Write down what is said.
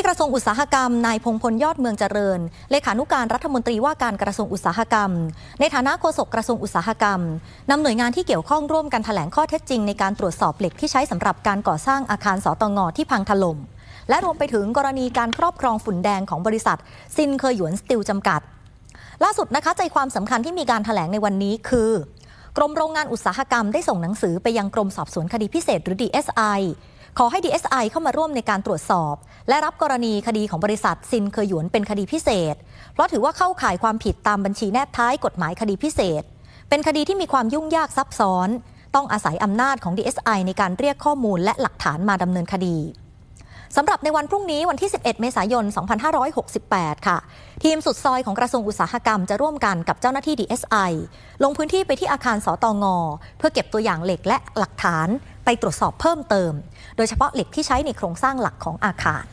ที่กระทรวงอุตสาหกรรมนายพงพลยอดเมืองเจริญ เลขานุการรัฐมนตรีว่าการกระทรวงอุตสาหกรรม ในฐานะโฆษกกระทรวงอุตสาหกรรมนำหน่วยงานที่เกี่ยวข้องร่วมกันแถลงข้อเท็จจริงในการตรวจสอบเหล็กที่ใช้สำหรับการก่อสร้างอาคารสตงที่พังถล่มและรวมไปถึงกรณีการครอบครองฝุ่นแดงของบริษัท ซินเคยหยวนสตีลจำกัด ล่าสุดนะคะใจความสำคัญที่มีการถแถลงในวันนี้คือกรมโรงงานอุตสาหกรรมได้ส่งหนังสือไปยังกรมสอบสวนคดีพิเศษหรือ DSI ขอให้ DSI เข้ามาร่วมในการตรวจสอบ และรับกรณีคดีของบริษัทซินเคยหยวนเป็นคดีพิเศษ เพราะถือว่าเข้าข่ายความผิดตามบัญชีแนบท้ายกฎหมายคดีพิเศษ เป็นคดีที่มีความยุ่งยากซับซ้อน ต้องอาศัยอำนาจของ DSI ในการเรียกข้อมูลและหลักฐานมาดำเนินคดีสำหรับในวันพรุ่งนี้วันที่ 11 เมษายน 2568 ค่ะ ทีมสุดซอยของกระทรวงอุตสาหกรรมจะร่วมกันกับเจ้าหน้าที่ DSI ลงพื้นที่ไปที่อาคารสตงเพื่อเก็บตัวอย่างเหล็กและหลักฐาน ไปตรวจสอบเพิ่มเติม โดยเฉพาะเหล็กที่ใช้ในโครงสร้างหลักของอาคาร